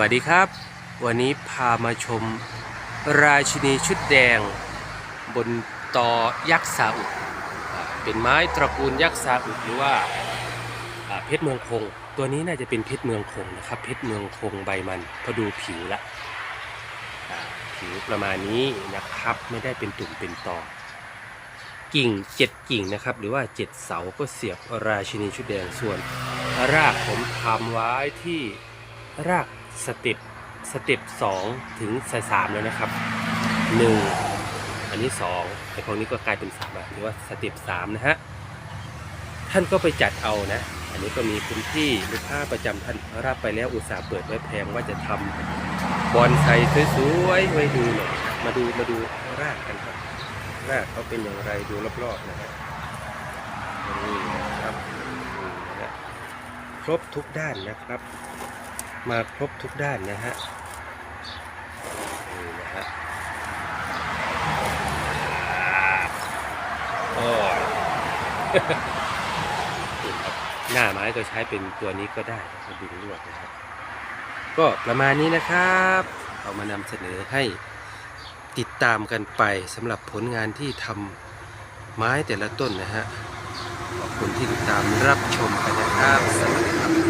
วัสดีครับ วันนี้พามาชม ราชินีชุดแดง บนตอยักษ์ซาอุดเป็นไม้ตระกูลยักษ์ซาอุดหรือว่าเพชรเมืองคง ตัวนี้น่าจะเป็นเพชรเมืองคงนะครับ เพชรเมืองคงใบมันพอดูผิวละผิวประมาณนี้นะครับไม่ได้เป็นตุ่มเป็นตอกิ่งเจ็ดกิ่งนะครับ หรือว่าเจ็ดเสาก็เสียบราชินีชุดแดงส่วน รากผมทำไว้ที่ราก สเต็ปสเต็ปสองถึงสามแล้วนะครับหนึ่งอันนี้สองไอ้พวกนี้ก็กลายเป็นสามหรือว่าสเต็ปสามนะฮะท่านก็ไปจัดเอานะ อันนี้ก็มีคุณพี่ลูกค้าประจำท่านรับไปแล้วอุตส่าห์เปิดไว้แพงว่าจะทำบอนไซสวยๆไว้ดูหน่อยมาดูมาดูรากกันครับรากเขาเป็นอย่างไรดูรอบๆนะครับนี่นะครับนี่นะฮะครบทุกด้านนะครับ มาครบทุกด้านนะฮะนี่นะฮะโอ้ยนี่ครับหน้าไม้ก็ใช้เป็นตัวนี้ก็ได้นะครับดึงลวดนะครับ ก็ประมาณนี้นะครับ เอามานำเสนอให้ติดตามกันไปสำหรับผลงานที่ทำไม้แต่ละต้นนะฮะขอบคุณที่ติดตามรับชมกันนะครับสวัสดีครับ